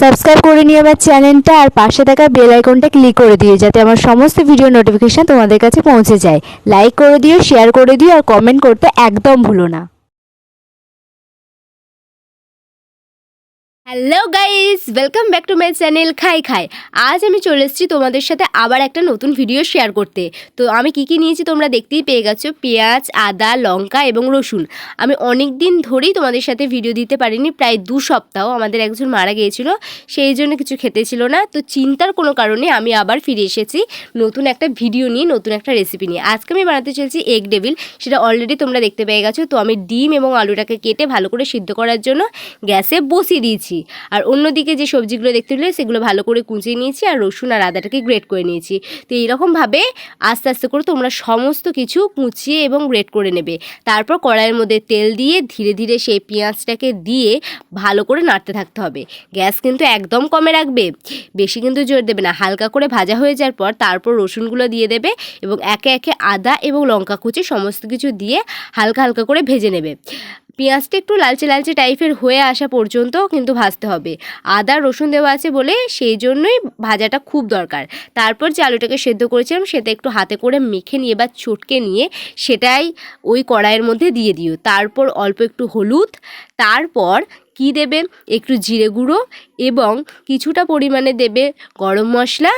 Subscribe করে নিয়ে আমার চ্যানেলটা আর পাশে থাকা বেল আইকনটা ক্লিক করে দিও, যাতে আমার সমস্ত ভিডিও নোটিফিকেশান তোমাদের কাছে পৌঁছে যায়। লাইক করে দিও শেয়ার করে দিও আর কমেন্ট করতে একদম ভুলো না। Hello guys welcome back to my channel খাই খাই আজ আমি চলে এসেছি তোমাদের সাথে আবার একটা নতুন ভিডিও শেয়ার করতে। তো আমি কি কি নিয়েছি তোমরা দেখতেই পেয়ে গেছো? পেঁয়াজ, আদা, লঙ্কা এবং রসুন। আমি অনেক দিন ধরেই তোমাদের সাথে ভিডিও দিতে পারিনি, প্রায় দু সপ্তাহ আমাদের একজন মারা গিয়েছিল, সেই জন্য কিছু খেতে ছিল না। তো চিন্তার কোনো কারণে আমি আবার ফিরে এসেছি, নতুন একটা ভিডিও নিয়ে, নতুন একটা রেসিপি নিয়ে। আজকে আমি বানাতে চলছি এগ ডেভিল সেটা অলরেডি তোমরা দেখতে পেয়ে গেছো। তো আমি ডিম এবং আলুটাকে কেটে ভালো করে সিদ্ধ করার জন্য গ্যাসে বসিয়ে দিয়েছি। আর অন্যদিকে যে সবজিগুলো দেখতে পেলে সেগুলো ভালো করে কুঁচিয়ে নিয়েছি আর রসুন আর আদাটাকে গ্রেট করে নিয়েছি। তো এইরকমভাবে আস্তে আস্তে করে তোমরা সমস্ত কিছু কুচিয়ে এবং গ্রেট করে নেবে। তারপর কড়াইয়ের মধ্যে তেল দিয়ে ধীরে ধীরে সেই পেঁয়াজটাকে দিয়ে ভালো করে নাড়তে থাকতে হবে। গ্যাস কিন্তু একদম কমে রাখবে, বেশি কিন্তু জোর দেবে না। হালকা করে ভাজা হয়ে যাওয়ার পর তারপর রসুনগুলো দিয়ে দেবে এবং একে একে আদা এবং লঙ্কা কুচি সমস্ত কিছু দিয়ে হালকা হালকা করে ভেজে নেবে। পেঁয়াজটা একটু লালচে লালচে টাইপের হয়ে আসা পর্যন্ত কিন্তু ভাজতে হবে। আদা, রসুন দেওয়া আছে বলে সেই জন্যই ভাজাটা খুব দরকার। তারপর যে আলুটাকে সেদ্ধ করেছিলাম সেটা একটু হাতে করে মেখে নিয়ে বা চটকে নিয়ে সেটাই ওই কড়াইয়ের মধ্যে দিয়ে দিও। তারপর অল্প একটু হলুদ, তারপর কি দেবে? একটু জিরে গুঁড়ো এবং কিছুটা পরিমাণে দেবে গরম মশলা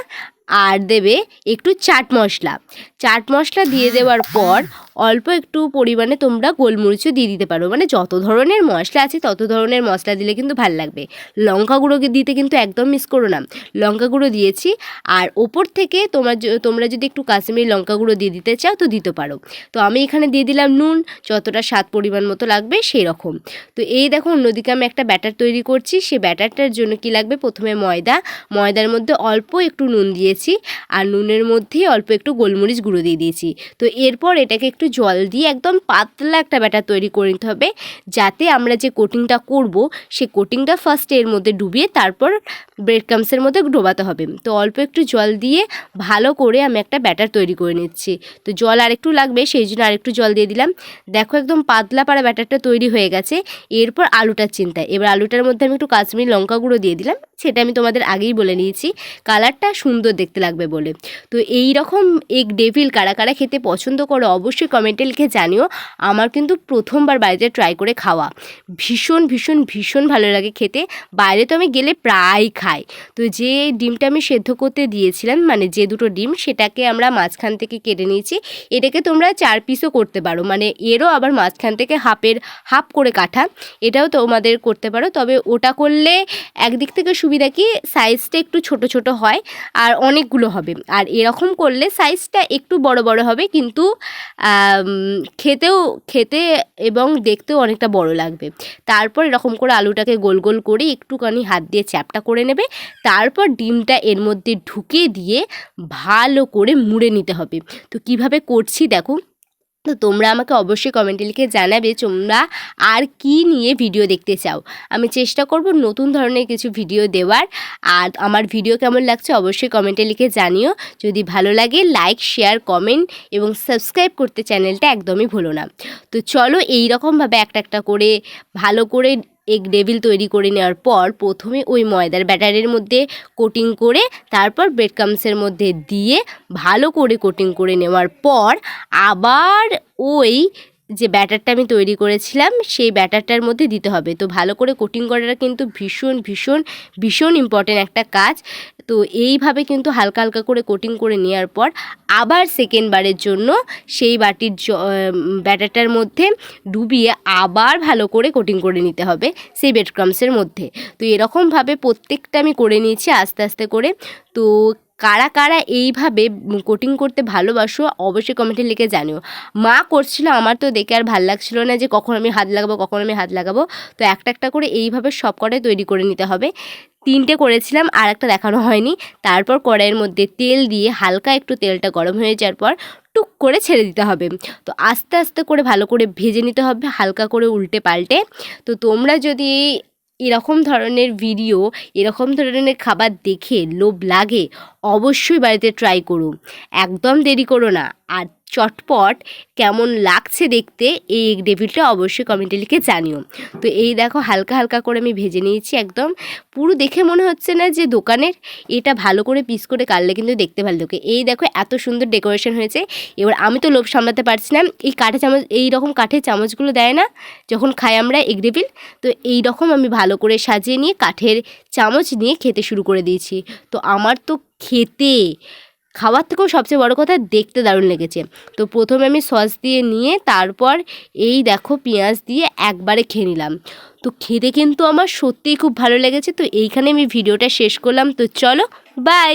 আর দেবে একটু চাট মশলা। চাট মশলা দিয়ে দেওয়ার পর অল্প একটু পরিমাণে তোমরা গোলমরিচও দিয়ে দিতে পারো। মানে যত ধরনের মশলা আছে, তত ধরনের মশলা দিলে কিন্তু ভালো লাগবে। লঙ্কা গুঁড়ো দিতে কিন্তু একদম মিস করো না। লঙ্কা গুঁড়ো দিয়েছি। আর ওপর থেকে তোমার তোমরা যদি একটু কাশ্মীরি লঙ্কা গুঁড়ো দিয়ে দিতে চাও, তো দিতে পারো। তো আমি এখানে দিয়ে দিলাম নুন। যতটা স্বাদ পরিমাণ মতো লাগবে সেই রকম তো এই দেখো, অন্যদিকে আমি একটা ব্যাটার তৈরি করছি। সে ব্যাটারটার জন্য কি লাগবে? প্রথমে ময়দা। ময়দার মধ্যে অল্প একটু নুন দিয়েছি। আর নুনের মধ্যেই অল্প একটু গোলমরিচ গুঁড়ো দিয়ে দিয়েছি। তো এরপর এটাকে একটু জল দিয়ে একদম পাতলা একটা ব্যাটার তৈরি করে নিতে হবে। যাতে আমরা যে কোটিংটা করব, সে কোটিংটা ফার্স্টে এর মধ্যে ডুবিয়ে তারপর ব্রেড ক্রামসের মধ্যে ডোবাতে হবে। তো অল্প একটু জল দিয়ে ভালো করে আমি একটা ব্যাটার তৈরি করে নিচ্ছি। তো জল আরেকটু লাগবে, সেই জন্য আরেকটু জল দিয়ে দিলাম। দেখো একদম পাতলা পাড়া ব্যাটারটা তৈরি হয়ে গেছে। এরপর আলুটার চিন্তা। এবার আলুটার মধ্যে আমি একটু কাশ্মীরি লঙ্কা গুঁড়ো দিয়ে দিলাম। সেটা আমি তোমাদের আগেই বলে নিয়েছি। কালারটা সুন্দর দেখতে লাগবে বলে। তো এই রকম এগ ডেভিল কারা কারা খেতে পছন্দ করো, অবশ্যই কমেন্টে লিখে জানিও, আমার কিন্তু প্রথমবার বাড়িতে ট্রাই করে খাওয়া। ভীষণ ভীষণ ভীষণ ভালো লাগে খেতে। বাইরে তো আমি গেলে প্রায় খাই। তো যে ডিমটা আমি সেদ্ধ করতে দিয়েছিলাম মানে যে দুটো ডিম, সেটাকে আমরা মাঝখান থেকে কেটে নিয়েছি। এটাকে তোমরা চার পিসও করতে পারো। মানে এরও আবার মাঝখান থেকে হাফের, হাফ করে কাটা। এটাও তোমাদের করতে পারো। তবে ওটা করলে একদিক থেকে সুবিধা কি সাইজটা একটু ছোট ছোট হয় আর অনেকগুলো হবে। আর এরকম করলে সাইজটা একটু বড় বড় হবে। কিন্তু খেতেও, খেতে এবং দেখতেও অনেকটা বড় লাগবে। তারপর এরকম করে আলুটাকে গোল গোল করে একটুখানি হাত দিয়ে চ্যাপটা করে নেবে। তারপর ডিমটা এর মধ্যে ঢুকিয়ে দিয়ে ভালো করে মুড়ে নিতে হবে। তো কীভাবে করছি দেখো তো তোমরা আমাকে অবশ্যই কমেন্টে লিখে জানাবে তোমরা আর কি নিয়ে ভিডিও দেখতে চাও। আমি চেষ্টা করব নতুন ধরনের কিছু ভিডিও দেওয়ার। আর আমার ভিডিও কেমন লাগছে অবশ্যই কমেন্টে লিখে জানিও। যদি ভালো লাগে লাইক শেয়ার কমেন্ট এবং সাবস্ক্রাইব করতে চ্যানেলটা একদমই ভুলো না। তো চলো এই রকমভাবে একটা একটা করে ভালো করে এগ ডেভিল তৈরি করে নেওয়ার পর প্রথমে ওই ময়দার ব্যাটারের মধ্যে কোটিং করে, তারপর ব্রেডকামসের মধ্যে দিয়ে ভালো করে কোটিং করে নেওয়ার পর আবার ওই যে ব্যাটারটা আমি তৈরি করেছিলাম, সেই ব্যাটারটার মধ্যে দিতে হবে। তো ভালো করে কোটিং করাটা কিন্তু ভীষণ ভীষণ ভীষণ ইম্পর্টেন্ট একটা কাজ। তো এইভাবে কিন্তু হালকা হালকা করে কোটিং করে নেওয়ার পর আবার সেকেন্ডবারের জন্য সেই বাটির ব্যাটারটার মধ্যে ডুবিয়ে আবার ভালো করে কোটিং করে নিতে হবে সেই ব্রেড ক্রামসের মধ্যে। তো এরকমভাবে প্রত্যেকটা আমি করে নিয়েছি আস্তে আস্তে করে। তো কারা কারা এইভাবে কোটিং করতে ভালোবাসো, অবশ্যই কমেন্টে লিখে জানিও। মা করছিল আমার তো দেখে আর ভালো লাগছিল না যে কখন আমি হাত লাগাবো, কখন আমি হাত লাগাবো। তো একটা একটা করে এইভাবে সব কটাই তৈরি করে নিতে হবে। তিনটে করেছিলাম, আর একটা দেখানো হয়নি। তারপর কড়াইয়ের মধ্যে তেল দিয়ে হালকা একটু তেলটা গরম হয়ে যাওয়ার পর টুক করে ছেড়ে দিতে হবে। তো আস্তে আস্তে করে ভালো করে ভেজে নিতে হবে, হালকা করে উল্টে পাল্টে। তো তোমরা যদি এরকম ধরনের ভিডিও এরকম ধরনের খাবার দেখে লোভ লাগে অবশ্যই বাড়িতে ট্রাই করো। একদম দেরি করো না। আর চটপট কেমন লাগছে দেখতে এই এগ ডেভিলটা অবশ্যই কমেন্টে লিখে জানিও। তো এই দেখো হালকা হালকা করে আমি ভেজে নিয়েছি একদম। পুরো দেখে মনে হচ্ছে না যে দোকানের এটা ভালো করে পিস করে কাটলে কিন্তু দেখতে ভালো লাগে। এই দেখো এত সুন্দর ডেকোরেশন হয়েছে। এবার আমি তো লোভ সামলাতে পারছি না। এই কাঠে চামচ, এই রকম কাঠের চামচগুলো দেয় না যখন খাই আমরা এগ ডেভিল তো এই রকম আমি ভালো করে সাজিয়ে নিয়ে কাঠের চামচ নিয়ে খেতে শুরু করে দিয়েছি। তো আমার তো খেতে। খাওয়ার থেকেও সবচেয়ে বড় কথা দেখতে দারুণ লেগেছে। তো প্রথমে আমি সস দিয়ে নিয়ে তারপর এই দেখো পেঁয়াজ দিয়ে একবারে খেয়ে নিলাম। তো খেতে কিন্তু আমার সত্যিই খুব ভালো লেগেছে। তো এইখানে আমি ভিডিওটা শেষ করলাম। তো চলো বাই